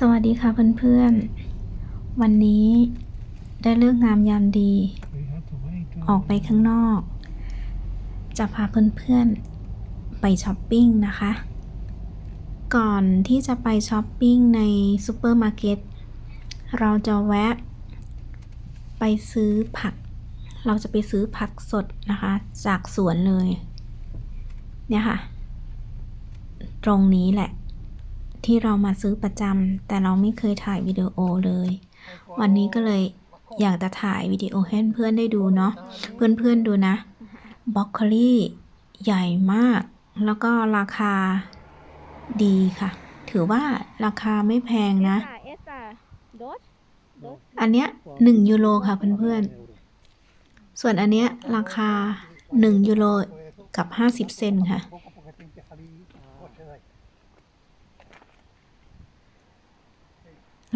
สวัสดีค่ะเพื่อนๆ วันนี้ได้เลือกงามยามดี ออกไปข้างนอก จะพาเพื่อนๆ ไปช้อปปิ้งนะคะ ก่อนที่จะไปช้อปปิ้งในซูเปอร์มาร์เก็ตเราจะแวะ ไปซื้อผัก เราจะไปซื้อผักสดนะคะ จากสวนเลย เนี่ยค่ะ ตรงนี้แหละ ที่เรามาซื้อประจำแต่เราไม่เคยถ่ายวิดีโอเลย วันนี้ก็เลยอยากจะถ่ายวิดีโอให้เพื่อนๆได้ดูเนาะเพื่อนๆดูนะบล็อกโคลี่ใหญ่มาก แล้วก็ราคาดีค่ะ ถือว่าราคาไม่แพงนะ Esta, dos, dos. อันเนี้ยหนึ่งยูโรค่ะเพื่อนๆ ส่วนอันเนี้ยราคาหนึ่งยูโรกับห้าสิบเซนค่ะ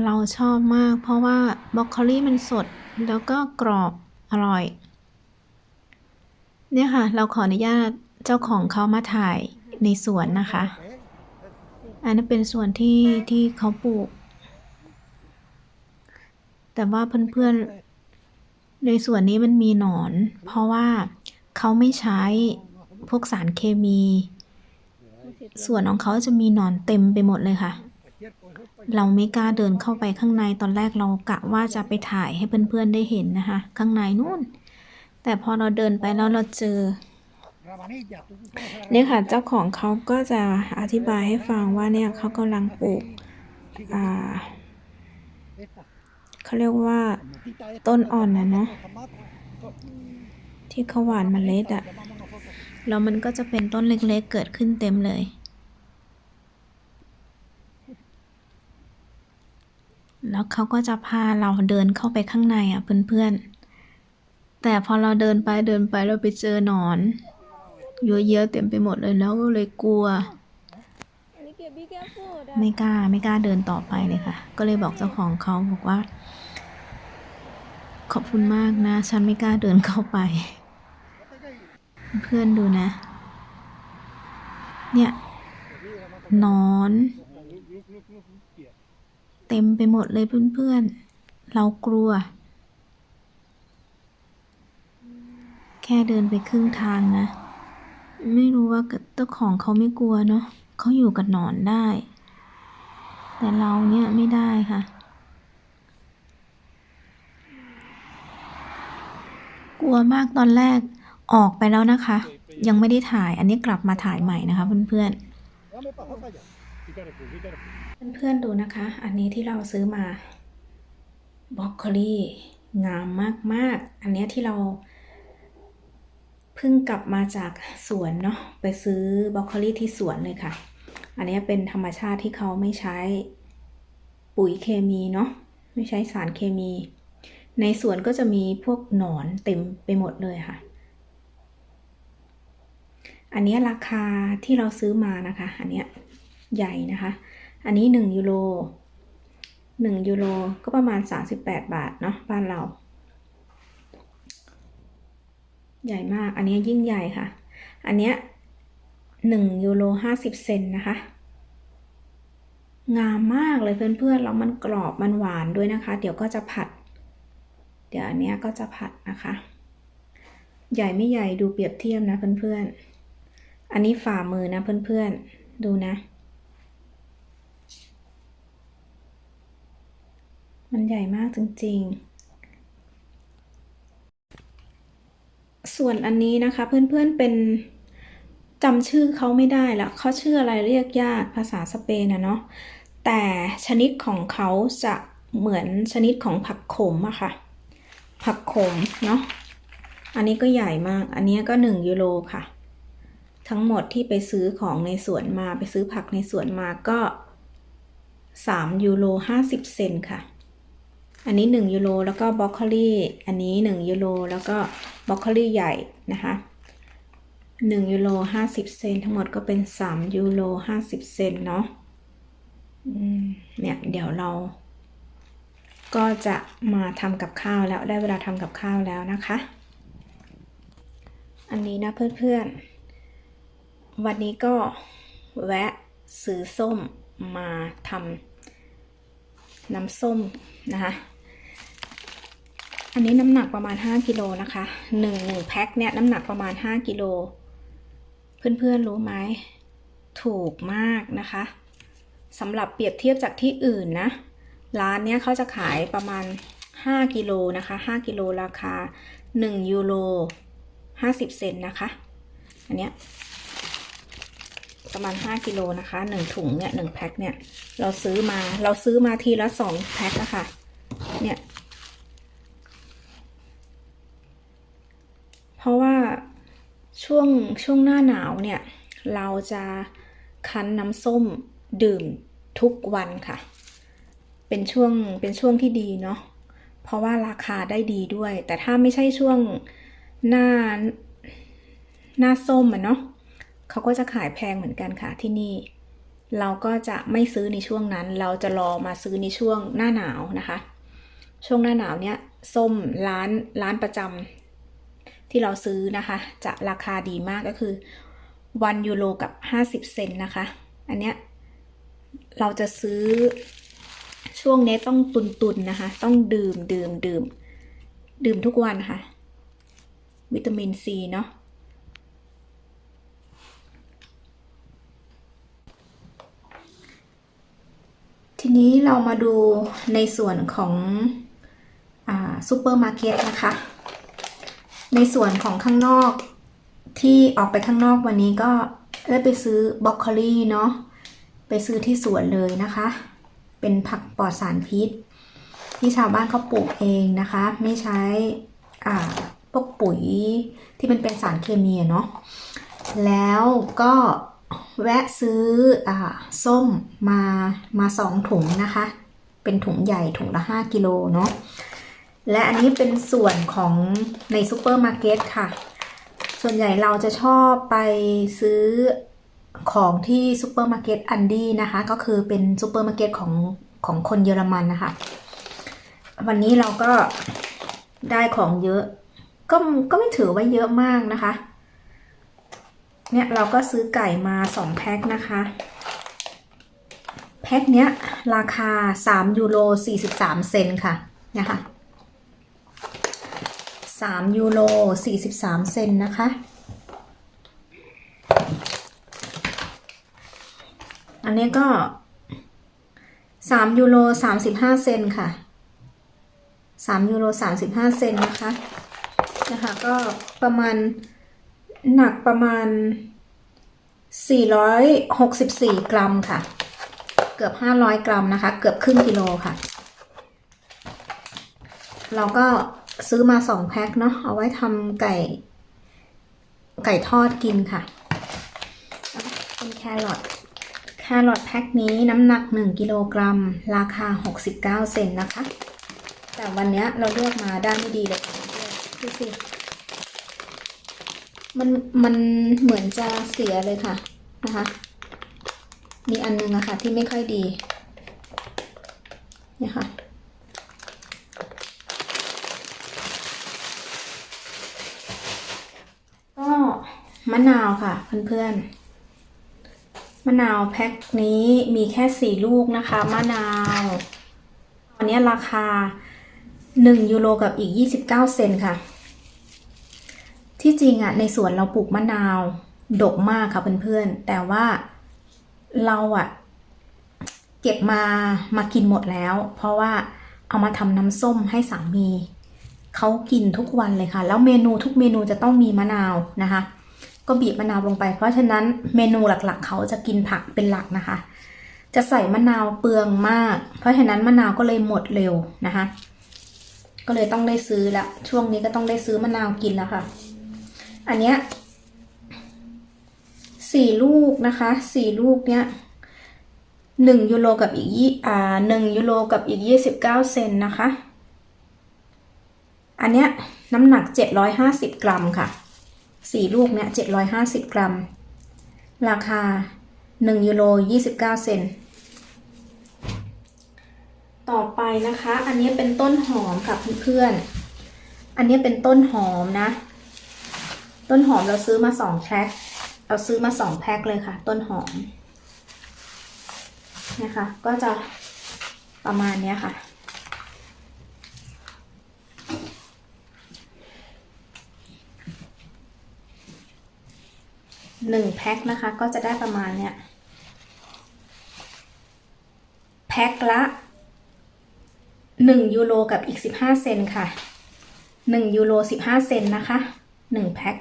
เราชอบมาก เพราะว่าบรอกโคลีมันสด แล้วก็กรอบอร่อย เนี่ยค่ะ เราขออนุญาตเจ้าของเขามาถ่ายในสวนนะคะ อันนี้นเป็นส่วนที่ที่เขาปลูก แต่ว่าเพื่อนๆ ในส่วนนี้มันมีหนอน เพราะว่าเขาไม่ใช้พวกสารเคมี ส่วนของเขาจะมีหนอนเต็มไปหมดเลยค่ะ เราไม่กล้าเดินเข้าไปข้างในตอนแรกเรากะว่าจะไปถ่ายให้เพื่อนๆได้เห็นนะคะ ข้างในนู่น แต่พอเราเดินไปแล้วเราเจอเนี่ยค่ะเจ้าของเขาก็จะอธิบายให้ฟังว่าเนี่ยเขากำลังปลูกอ่าเขาเรียกว่าต้นอ่อนนะเนาะที่เขาหว่านเมล็ดอะแล้วมันก็จะเป็นต้นเล็กๆเกิดขึ้นเต็มเลย แล้วเขาก็จะพาเราเดินเข้าไปข้างในอะเพื่อนๆ แต่พอเราเดินไปเดินไปเราไปเจอหนอนเยอะแยะเต็มไปหมดเลยแล้วก็เลยกลัว ไม่กล้าไม่กล้าเดินต่อไปเลยค่ะ ก็เลยบอกเจ้าของเขาบอกว่า ขอบคุณมากนะ ฉันไม่กล้าเดินเข้าไป เพื่อนดูนะ เนี่ยหนอน เต็มไปหมดเลยเพื่อนๆ เรากลัว แค่เดินไปครึ่งทางนะ ไม่รู้ว่าเจ้าของเขาไม่กลัวเนาะเขาอยู่กับหนอนได้ แต่เราเนี่ยไม่ได้ค่ะกลัวมากตอนแรกออกไปแล้วนะคะ ยังไม่ได้ถ่ายอันนี้กลับมาถ่ายใหม่นะคะเพื่อนๆ เพื่อนๆดูนะคะ อันนี้ที่เราซื้อมาบรอกโคลีงามมากๆ อันนี้ที่เราเพิ่งกลับมาจากสวนเนาะไปซื้อบรอกโคลีที่สวนเลยค่ะ อันนี้เป็นธรรมชาติที่เขาไม่ใช้ปุ๋ยเคมีเนาะไม่ใช้สารเคมี ในสวนก็จะมีพวกหนอนเต็มไปหมดเลยค่ะ อันนี้ราคาที่เราซื้อมานะคะ อันเนี้ย ใหญ่นะคะ อันนี้ 1 ยูโร1ยูโรก็ประมาณ 38 บาทเนาะบ้านเรา ใหญ่มากอันนี้ยิ่งใหญ่ค่ะ อันเนี้ยหนึ่งยูโรห้าสิบเซนนะคะ งามมากเลยเพื่อนๆแล้วมันกรอบมันหวานด้วยนะคะ เดี๋ยวก็จะผัด เดี๋ยวอันเนี้ยก็จะผัดนะคะ ใหญ่ไม่ใหญ่ดูเปรียบเทียบนะเพื่อนๆอันนี้ฝ่ามือนะเพื่อนๆดูนะ มันใหญ่มากจริง ๆ ส่วนอันนี้นะคะเพื่อนๆเป็นจำชื่อเขาไม่ได้ละเขาชื่ออะไรเรียกยากภาษาสเปนนะเนาะแต่ชนิดของเขาจะเหมือนชนิดของผักขมอะค่ะ ผักขมเนาะอันนี้ก็ใหญ่มาก อันนี้ก็หนึ่งยูโรค่ะ ทั้งหมดที่ไปซื้อของในสวนมาไปซื้อผักในสวนมาก็สามยูโรห้าสิบเซนค่ะ อันนี้ 1 ยูโรแล้วก็บรอกโคลีอันนี้ 1 ยูโรแล้วก็บรอกโคลีใหญ่นะคะ1ยูโร50 เซนทั้งหมดก็เป็น 3 ยูโร50 เซนเนาะเนี่ยเดี๋ยวเรา ก็จะมาทำกับข้าวแล้วได้เวลาทำกับข้าวแล้วนะคะ อันนี้นะเพื่อนๆ วันนี้ก็แวะซื้อส้มมาทำ น้ำส้มนะคะ อันนี้น้ำหนักประมาณ 5กิโลนะคะหนึ่งหนึ่งแพ็คเนี่ยน้ำหนักประมาณ 5กิโลเพื่อนๆรู้ไหมถูกมากนะคะสำหรับเปรียบเทียบจากที่อื่นนะ ร้านเนี้ยเขาจะขายประมาณ 5กิโลนะคะ5กิโลราคา 1 ยูโร50 เซนนะคะ อันเนี้ย ประมาณ 5กิโลนะคะ1ถุงเนี่ย1แพ็คเนี่ย เราซื้อมาเราซื้อมาทีละ2แพ็คอะค่ะ เนี่ย เพราะว่าช่วงช่วงหน้าหนาวเนี่ย เราจะคั้นน้ำส้มดื่มทุกวันค่ะ เป็นช่วงเป็นช่วงที่ดีเนาะเพราะว่าราคาได้ดีด้วย แต่ถ้าไม่ใช่ช่วงหน้าหน้าส้มอะเนาะ เขาก็จะขายแพงเหมือนกันค่ะที่นี่ เราก็จะไม่ซื้อในช่วงนั้น เราจะรอมาซื้อในช่วงหน้าหนาวนะคะ ช่วงหน้าหนาวเนี้ยส้มร้านร้านประจำที่เราซื้อนะคะ จะราคาดีมากก็คือวันยูโรกับ 50 เซนนะคะ อันเนี้ยเราจะซื้อช่วงนี้ต้องตุนตุนๆนะคะ ต้องดื่มดื่มดื่ม ดื่มทุกวันค่ะ วิตามินซีเนาะ ทีนี้เรามาดูในส่วนของซูเปอร์มาร์เก็ตนะคะ ในส่วนของข้างนอกที่ออกไปข้างนอกวันนี้ก็ได้ไปซื้อบรอกโคลีเนาะไปซื้อที่สวนเลยนะคะ เป็นผักปลอดสารพิษ ที่ชาวบ้านเขาปลูกเองนะคะ ไม่ใช้อ่พวกปุ๋ยที่มันเป็นสารเคมีเนาะแล้วก็ แวะซื้ออ่าส้มมามาสองถุงนะคะ เป็นถุงใหญ่ถุงละ5กิโลเนาะและอันนี้เป็นส่วนของในซูเปอร์มาร์เก็ตค่ะ ส่วนใหญ่เราจะชอบไปซื้อของที่ซูเปอร์มาร์เก็ตอันดี้นะคะ ก็คือเป็นซูเปอร์มาร์เก็ตของของคนเยอรมันนะคะ วันนี้เราก็ได้ของเยอะ ก็ก็ไม่ถือว่าเยอะมากนะคะ เนี่ยเราก็ซื้อไก่มาสองแพ็คนะคะแพ็คเนี้ยราคา 3 ยูโร 43 เซนค่ะนะคะ3ยูโร 43 เซนนะคะ อันนี้ก็สามยูโรสามสิบห้าเซนค่ะสามยูโรสามสิบห้าเซนนะคะนะคะก็ประมาณ หนักประมาณสี่ร้อยหกรัมค่ะ เกือบห้าร้อยกรัมนะคะ เกือบครึ่งกิโลค่ะ เราก็ซื้อมาสองแพ็คเนาะเอาไว้ทำไก่ ไก่ทอดกินค่ะเป็นแครอทแครอทแพ็คนี้น้ำหนัก 1 กิโลกรัม ราคา 69 เซนนะคะ แต่วันนี้เราเลือกมาได้ไม่ดีเลยดูสิ มันมันเหมือนจะเสียเลยค่ะนะคะ มีอันนึงอะค่ะที่ไม่ค่อยดีเนี่ยค่ะก็มะนาวค่ะเพื่อนๆมะนาวแพ็คนี้มีแค่สี่ลูกนะคะมะนาวอันนี้ราคาหนึ่งยูโรกับอีกยี่สิบเก้าเซนค่ะ ที่จริงอะในสวนเราปลูกมะนาว ดกมากค่ะเพื่อนๆ แต่ว่าเราอะเก็บมามากินหมดแล้ว เพราะว่าเอามาทำน้ำส้มให้สามีเขากินทุกวันเลยค่ะ แล้วเมนูทุกเมนูจะต้องมีมะนาวนะคะ ก็บีบมะนาวลงไป เพราะฉะนั้นเมนูหลักๆ เขาจะกินผักเป็นหลักนะคะ จะใส่มะนาวเปลืองมาก เพราะฉะนั้นมะนาวก็เลยหมดเร็วนะคะ ก็เลยต้องได้ซื้อละช่วงนี้ก็ต้องได้ซื้อมะนาวกินแล้วค่ะ อันเนี้ยสี่ลูกนะคะสี่ลูกเนี้ยหนึ่งยูโรกับอีกยี่อ่าหนึ่งยูโรกับอีกยี่สิบเก้าเซนนะคะ อันเนี้ยน้ำหนัก750กรัมค่ะสี่ลูกเนี้ย750กรัม ราคา1ยูโร29เก้าเซนต์ต่อไปนะคะ อันนี้เป็นต้นหอมค่ะเพื่อนๆอันนี้เป็นต้นหอมนะ ต้นหอมเราซื้อมาสองแพ็คเราซื้อมาสองแพ็คเลยค่ะ ต้นหอมนะคะ ก็จะประมาณนี้ค่ะ หนึ่งแพ็คนะคะ ก็จะได้ประมาณเนี้ยแพ็คละหนึ่งยูโรกับอีกสิบห้าเซนค่ะหนึ่งยูโรสิบห้าเซนนะคะหนึ่งแพ็ค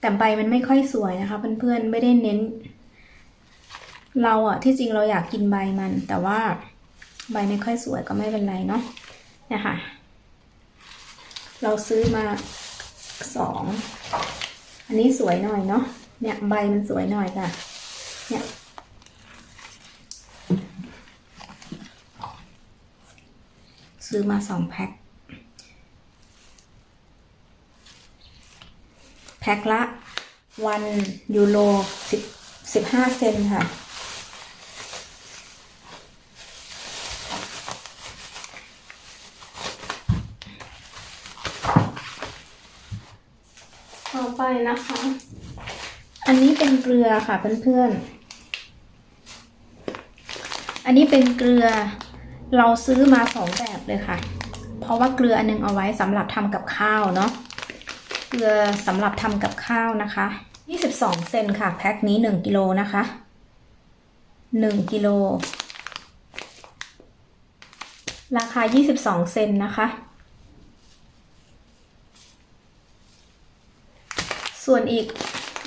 แต่ใบมันไม่ค่อยสวยนะคะ เพื่อนๆไม่ได้เน้น เราอะที่จริงเราอยากกินใบมัน แต่ว่าใบไม่ค่อยสวยก็ไม่เป็นไรเนาะเนี่ยค่ะเราซื้อมาสองอันนี้สวยหน่อยเนาะเนี่ยใบมันสวยหน่อยค่ะ เนี่ยซื้อมาสองแพ็ค พ็คละวันยูโรสิบสิบห้าเซนค่ะ ต่อไปนะคะ อันนี้เป็นเกลือค่ะเพื่อนๆ อันนี้เป็นเกลือเราซื้อมาสองแบบเลยค่ะ เพราะว่าเกลืออันนึงเอาไว้สำหรับทำกับข้าวเนาะ เกลือสำหรับทำกับข้าวนะคะ 22 เซนค่ะ แพ็คนี้ 1 กิโลนะคะ 1 กิโล ราคา 22 เซนนะคะ ส่วนอีก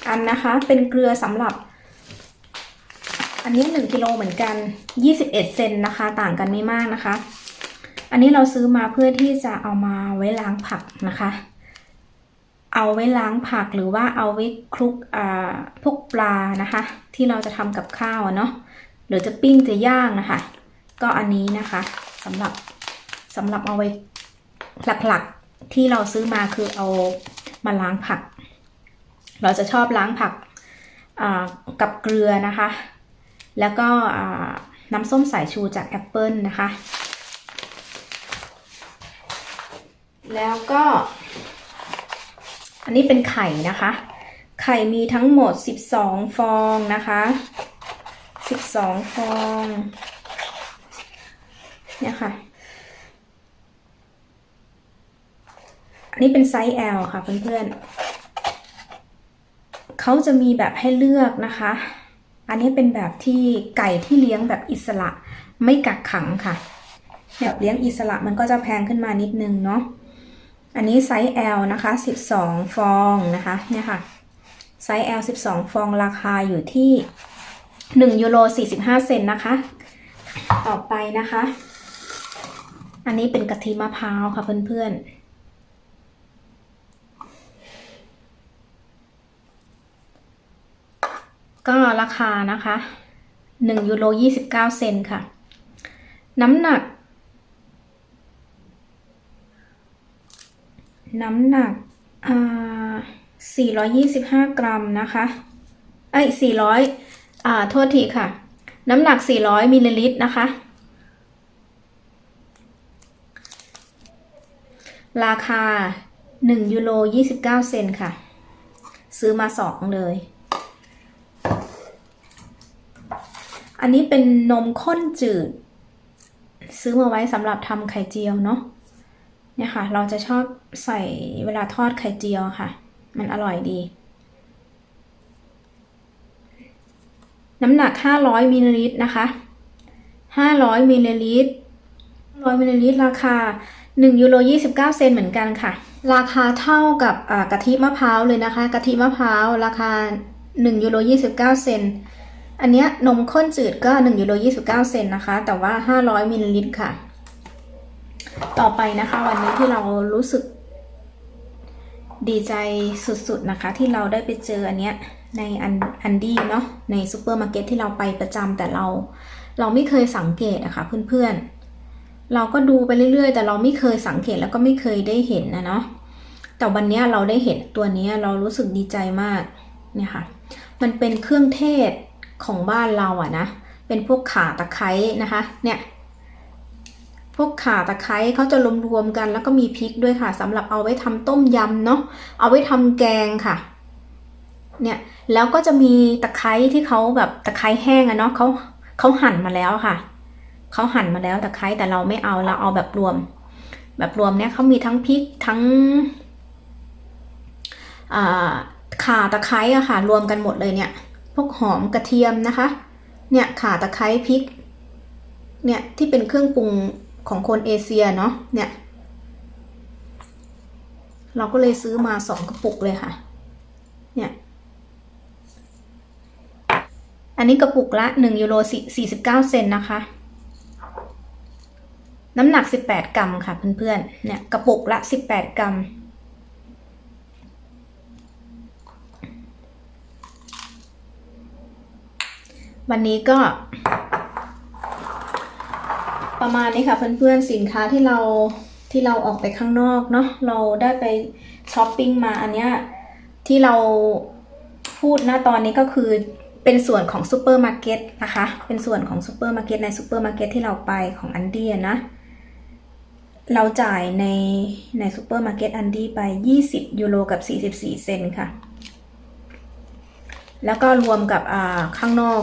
อันนะคะ เป็นเกลือสำหรับ อันนี้ 1 กิโลเหมือนกัน 21 เซนนะคะ ต่างกันไม่มากนะคะ อันนี้เราซื้อมาเพื่อที่จะเอามาไว้ล้างผักนะคะ เอาไว้ล้างผักหรือว่าเอาไว้คลุกอ่าพวกปลานะคะ ที่เราจะทำกับข้าวเนาะหรือจะปิ้งจะย่างนะคะ ก็อันนี้นะคะสำหรับสำหรับเอาไว้หลักๆที่เราซื้อมาคือเอามาล้างผัก เราจะชอบล้างผักกับเกลือนะคะ แล้วก็น้ำส้มสายชูจากแอปเปิลนะคะ แล้วก็ อันนี้เป็นไข่นะคะ ไข่มีทั้งหมด 12 ฟองนะคะ 12 ฟองเนี่ยค่ะ อันนี้เป็นไซส์ L ค่ะเพื่อนๆเขาจะมีแบบให้เลือกนะคะ อันนี้เป็นแบบที่ไก่ที่เลี้ยงแบบอิสระไม่กักขังค่ะ แบบเลี้ยงอิสระมันก็จะแพงขึ้นมานิดนึงเนาะ อันนี้ไซส์ L นะคะ 12 ฟองนะคะเนี่ยค่ะไซส์ L 12 ฟองราคาอยู่ที่ 1 ยูโร 45 เซนนะคะ ต่อไปนะคะ อันนี้เป็นกะทิมะพร้าวค่ะเพื่อนๆก็ราคานะคะ1ยูโร29 เซนค่ะ น้ำหนัก น้ำหนักอ่า425 กรัมนะคะไอ้400อ่าโทษทีค่ะ น้ำหนัก 400มิลลิลิตรนะคะ ราคา 1 ยูโร 29 เซนค่ะ ซื้อมา 2 เลย อันนี้เป็นนมข้นจืด ซื้อมาไว้สำหรับทำไข่เจียวเนาะ เนี่ยค่ะ เราจะชอบใส่เวลาทอดไข่เจียวค่ะ มันอร่อยดี น้ำหนัก 500มิลลิลิตรนะคะ 500มิลลิลิตร100มิลลิลิตรราคา1ยูโร29 เซนเหมือนกันค่ะ ราคาเท่ากับกะทิมะพร้าวเลยนะคะ กะทิมะพร้าวราคา1ยูโร29 เซนอันเนี้ยนมข้นจืดก็1ยูโร29 เซนนะคะ แต่ว่า 500มิลลิลิตรค่ะ ต่อไปนะคะ วันนี้ที่เรารู้สึก ดีใจสุดๆนะคะ ที่เราได้ไปเจออันเนี้ยในอันอันดี้เนาะในซูเปอร์มาร์เก็ตที่เราไปประจำแต่เรา เราไม่เคยสังเกตอะคะ่ะเพื่อนๆ เราก็ดูไปเรื่อยๆ แต่เราไม่เคยสังเกตแล้วก็ไม่เคยได้เห็นนะเนาะแต่วันนี้เราได้เห็นตัวนี้เรารู้สึกดีใจมากเนี่ยค่ะ มันเป็นเครื่องเทศของบ้านเราอะนะ เป็นพวกข่าตะไคร้นะคะ เนี่ย พวกข่าตะไคร้เขาจะรวมๆกัน แล้วก็มีพริกด้วยค่ะสำหรับเอาไว้ทำต้มยำเนาะเอาไว้ทำแกงค่ะเนี่ยแล้วก็จะมีตะไคร้ที่เขาแบบตะไคร้แห้งอะเนาะเขาเขาหั่นมาแล้วค่ะเขาหั่นมาแล้วตะไคร้แต่เราไม่เอาเราเอาแบบรวม แบบรวมเนี่ยเขามีทั้งพริกทั้งข่าตะไคร้อะค่ะ รวมกันหมดเลยเนี่ย พวกหอมกระเทียมนะคะ เนี่ยข่าตะไคร้พริก เนี่ยที่เป็นเครื่องปรุง ของคนเอเชียเนาะเนี่ย เราก็เลยซื้อมาสองกระปุกเลยค่ะ เนี่ย อันนี้กระปุกละ1ยูโร49เก้าเซนนะคะ น้ำหนัก18กรัมค่ะเพื่อนๆ เนี่ยกระปุกละ18กรัมวันนี้ก็ ประมาณนี้ค่ะเพื่อนๆสินค้าที่เราที่เราออกไปข้างนอกเนาะเราได้ไปช้อปปิ้งมาอันเนี้ยที่เราพูดนะตอนนี้ก็คือเป็นส่วนของซูเปอร์มาร์เก็ตนะคะ เป็นส่วนของซูเปอร์มาร์เก็ตในซูเปอร์มาร์เก็ตที่เราไปของอันดี้นะ เราจ่ายในในซูเปอร์มาร์เก็ตอันดี้ไป 20 ยูโรกับ 44 เซนค่ะ แล้วก็รวมกับอ่าข้างนอก